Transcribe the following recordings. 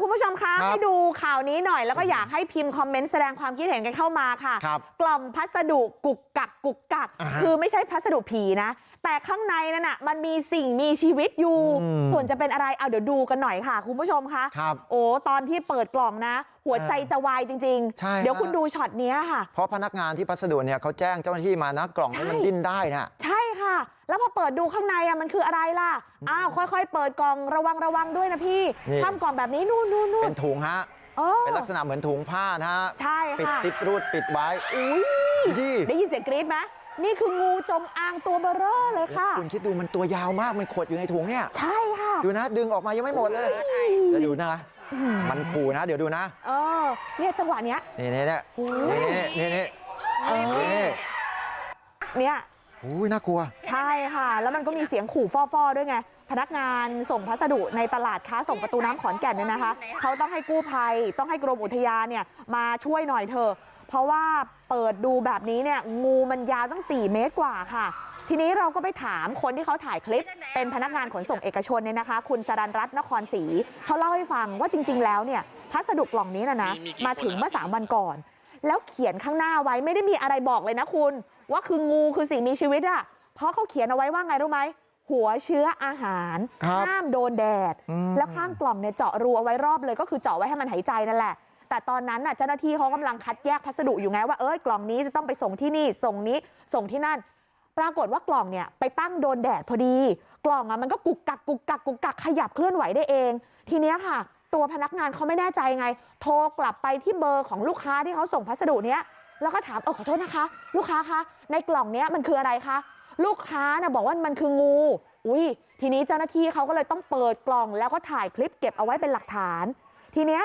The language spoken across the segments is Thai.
คุณผู้ชมคะครับให้ดูข่าวนี้หน่อยแล้วก็อยากให้พิมพ์คอมเมนต์แสดงความคิดเห็นกันเข้ามาค่ะครับกล่องพัสดุกุกกักกุกกักอ่าฮะคือไม่ใช่พัสดุผีนะแต่ข้างในนั่นน่ะมันมีสิ่งมีชีวิตอยู่อืมส่วนจะเป็นอะไรเอาเดี๋ยวดูกันหน่อยค่ะ คุณผู้ชมคะครับโอ้ตอนที่เปิดกล่องนะ หัวใจจะวายจริงใช่ๆเดี๋ยวฮะคุณดูช็อตเนี้ยค่ะ เพราะพนักงานที่พัสดุเนี่ยเขาแจ้งเจ้าหน้าที่มานะกล่องนี้มันใช่ดิ้นได้นะใช่ค่ะ แล้วพอเปิดดูข้างในอะมันคืออะไรล่ะอ้าวค่อยๆเปิดกล่องระวังระวังด้วยนะพี่นี่ทำกล่องแบบนี้นู่นนู่นนู่เป็นนถุงฮะเออเป็นลักษณะเหมือนถุงผ้านะฮะใช่ปิดค่ะซิปรูดปิดไว้อุ้ยยี่ได้ยินเสียงกรี๊ดไหมนี่คืองูจงอางตัวเบอเร่อเลยค่ะคุณคิดดูมันตัวยาวมากมันขดอยู่ในถุงเนี่ยใช่ค่ะดูนะดึงออกมายังไม่หมดเลยเดี๋ยวดูนะอื้อหือมันขู่นะ เดี๋ยวดูนะเออเนี่ยจังหวะเนี้ยนี่นี่นี่โอ้นี่ยนี่นี่เออนี่เนี่ยอุ้ย น่ากลัวใช่ค่ะแล้วมันก็มีเสียงขู่ฟ่อๆด้วยไงพนักงานส่งพัสดุในตลาดค้าส่งประตูน้ำขอนแก่นเนี่ยนะคะเขาต้องให้กู้ภัยต้องให้กรมอุทยานเนี่ยมาช่วยหน่อยเถอะเพราะว่าเปิดดูแบบนี้เนี่ยงูมันยาวตั้ง 4 เมตรกว่าค่ะ ทีนี้เราก็ไปถามคนที่เขาถ่ายคลิป เป็นพนักงานขนส่งเอกชนเนี่ยนะคะ คุณสรันรัตน์นครศรีเขาเล่าให้ฟังว่าจริง ๆ แล้วเนี่ยพัสดุกล่องนี้นะนะมีมีกี่มาถึงคนอะเมื่อสามวันก่อน แล้วเขียนข้างหน้าไว้ไม่ได้มีอะไรบอกเลยนะคุณ ว่าคืองูคือสิ่งมีชีวิตอะเพราะเขาเขียนเอาไว้ว่าไงรู้ไหมหัวเชื้ออาหารครับห้ามโดนแดดอืมแล้วข้างกล่องเนี่ยเจาะรูเอาไว้รอบเลยก็คือเจาะไว้ให้มันหายใจนั่นแหละแต่ตอนนั้นน่ะเจ้าหน้าที่เขากำลังคัดแยกพัสดุอยู่ไงว่าเอ้ยกล่องนี้จะต้องไปส่งที่นี่ส่งนี้ส่งที่นั่น ปรากฏว่ากล่องเนี่ยไปตั้งโดนแดดพอดี กล่องอะมันก็กุกกักกุกกักกุกกักขยับเคลื่อนไหวได้เอง ทีเนี้ยค่ะ ตัวพนักงานเขาไม่แน่ใจไง โทรกลับไปที่เบอร์ของลูกค้าที่เขาส่งพัสดุเนี้ย แล้วก็ถามเออขอโทษนะคะลูกค้าคะในกล่องนี้มันคืออะไรคะลูกค้าน่ะบอกว่ามันคืองูอุ้ยทีนี้เจ้าหน้าที่เขาก็เลยต้องเปิดกล่องแล้วก็ถ่ายคลิปเก็บเอาไว้เป็นหลักฐาน ทีเนี้ย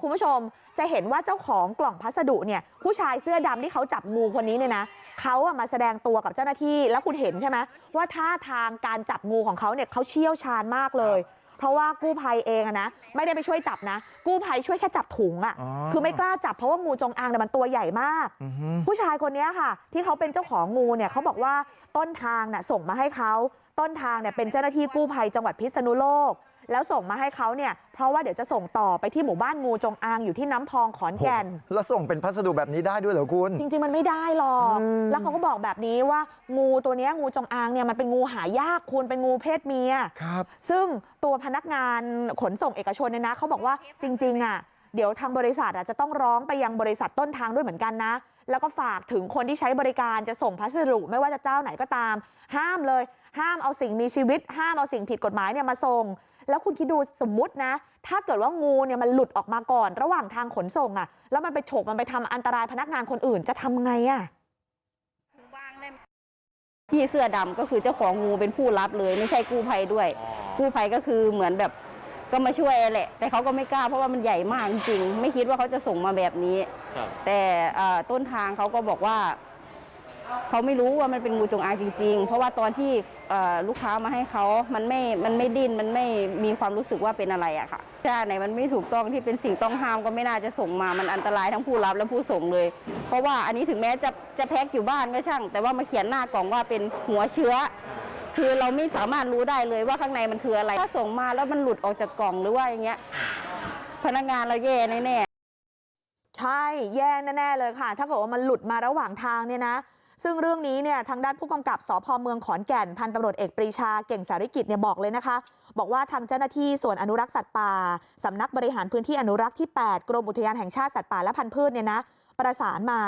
คุณผู้ชมจะเห็นว่าเจ้าของกล่องพัสดุเนี่ยผู้ชายเสื้อดำที่เขาจับงูคนนี้เนี่ยนะเขาอะมาแสดงตัวกับเจ้าหน้าที่แล้วคุณเห็นใช่ไหมว่าท่าทางการจับงูของเขาเนี่ยเขาเชี่ยวชาญมากเลย เพราะว่ากู้ภัยเองอะนะไม่ได้ไปช่วยจับนะกู้ภัยช่วยแค่จับถุงอะอ๋อคือไม่กล้าจับเพราะว่างูจงอางเนี่ยมันตัวใหญ่มากอือฮึผู้ชายคนนี้ค่ะที่เขาเป็นเจ้าของงูเนี่ยเขาบอกว่าต้นทางน่ะส่งมาให้เขาต้นทางเนี่ยเป็นเจ้าหน้าที่กู้ภัยจังหวัดพิษณุโลก แล้วส่งมาให้เขาเนี่ยเพราะว่าเดี๋ยวจะส่งต่อไปที่หมู่บ้านงูจงอางอยู่ที่น้ำพองขอนแก่นแล้วส่งเป็นพัสดุแบบนี้ได้ด้วยเหรอคุณจริงๆมันไม่ได้หรอกอืมแล้วเขาก็บอกแบบนี้ว่างูตัวเนี้ยงูจงอางเนี่ยมันเป็นงูหายากคุณเป็นงูเพศเมียครับซึ่งตัวพนักงานขนส่งเอกชนเนี่ยนะเขาบอกว่าจริงๆอะเดี๋ยวทางบริษัทอะจะต้องร้องไปยังบริษัทต้นทางด้วยเหมือนกันนะแล้วก็ฝากถึงคนที่ใช้บริการจะส่งพัสดุไม่ว่าจะเจ้าไหนก็ตาม ห้ามเลย ห้ามเอาสิ่งมีชีวิต ห้ามเอาสิ่งผิดกฎหมายเนี่ยมาส่ง แล้วคุณคิดดูสมมุตินะถ้าเกิดว่างูเนี่ยมันหลุดออกมาก่อนระหว่างทางขนส่งอะแล้วมันไปฉกมันไปทำอันตรายพนักงานคนอื่นจะทำไงอะพี่เสื้อดำก็คือเจ้าของงูเป็นผู้รับเลยไม่ใช่กู้ภัยด้วย กู้ภัยก็คือเหมือนแบบก็มาช่วยแหละ แต่เขาก็ไม่กล้าเพราะว่ามันใหญ่มากจริงๆไม่คิดว่าเขาจะส่งมาแบบนี้ครับแต่เอ่อต้นทางเขาก็บอกว่า เขาไม่รู้ว่ามันเป็นงูจงอางจริง ๆ เพราะว่าตอนที่ลูกค้ามาให้เขามันไม่ มันไม่ดิ้น มันไม่มีความรู้สึกว่าเป็นอะไรอะค่ะถ้าไหนมันไม่ถูกต้องที่เป็นสิ่งต้องห้ามก็ไม่น่าจะส่งมา มันอันตรายทั้งผู้รับและผู้ส่งเลย เพราะว่าอันนี้ถึงแม้จะจะแพ็คอยู่บ้านก็ช่าง แต่ว่ามาเขียนหน้ากล่องว่าเป็นหัวเชื้อ คือเราไม่สามารถรู้ได้เลยว่าข้างในมันคืออะไร ถ้าส่งมาแล้วมันหลุดออกจากกล่องหรือว่าอย่างเงี้ย พนักงานเราแย่แน่ๆใช่ แย่แน่ๆเลยค่ะ ถ้าเกิดว่ามันหลุดมาระหว่างทางเนี่ยนะ ซึ่งเรื่องนี้เนี่ยทางด้านผู้กำกับสพเมืองขอนแก่นพันตำรวจเอกปรีชาเก่งสาริกิจเนี่ยบอกเลยนะคะบอกว่าทางเจ้าหน้าที่ส่วนอนุรักษ์สัตว์ป่าสำนักบริหารพื้นที่อนุรักษ์ที่ 8 กรมอุทยานแห่งชาติสัตว์ป่าและพันธุ์พืชเนี่ยนะประสานมา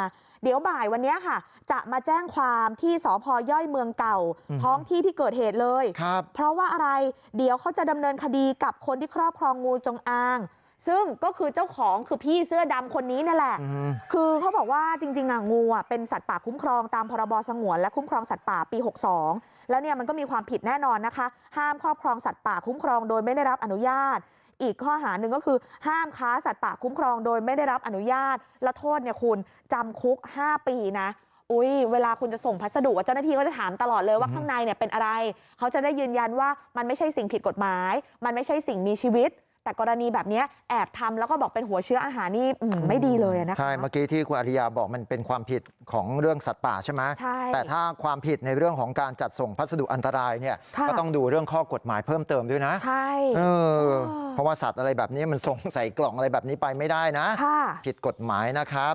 เดี๋ยวบ่ายวันเนี้ยค่ะ จะมาแจ้งความที่สพย่อยเมืองเก่าอือฮึท้องที่ที่เกิดเหตุเลยครับเพราะว่าอะไรเดี๋ยวเขาจะดำเนินคดีกับคนที่ครอบครองงูจงอาง ซึ่งก็คือเจ้าของคือพี่เสื้อดำคนนี้นั่นแหละอือฮึคือเขาบอกว่าจริงๆอะงูอะเป็นสัตว์ป่าคุ้มครองตามพรบสงวนและคุ้มครองสัตว์ป่าปี62แล้วเนี่ยมันก็มีความผิดแน่นอนนะคะห้ามครอบครองสัตว์ป่าคุ้มครองโดยไม่ได้รับอนุญาต อีกข้อหาหนึ่งก็คือห้ามค้าสัตว์ป่าคุ้มครองโดยไม่ได้รับอนุญาต และโทษเนี่ยคุณจำคุก 5 ปีนะอุ้ยเวลาคุณจะส่งพัสดุอะเจ้าหน้าที่ก็จะถามตลอดเลยว่าอือฮึข้างในเนี่ยเป็นอะไร เขาจะได้ยืนยันว่ามันไม่ใช่สิ่งผิดกฎหมาย มันไม่ใช่สิ่งมีชีวิต แต่กรณีแบบเนี้ยแอบทำแล้วก็บอกเป็นหัวเชื้ออาหารนี่อืมไม่ดีเลยอะนะคะใช่เมื่อกี้ที่คุณอริยาบอกมันเป็นความผิดของเรื่องสัตว์ป่าใช่ไหมใช่แต่ถ้าความผิดในเรื่องของการจัดส่งพัสดุอันตรายเนี่ยค่ะก็ต้องดูเรื่องข้อกฎหมายเพิ่มเติมด้วยนะใช่เอออเพราะว่าสัตว์อะไรแบบนี้มันส่งใส่กล่องอะไรแบบนี้ไปไม่ได้นะค่ะผิดกฎหมายนะครับ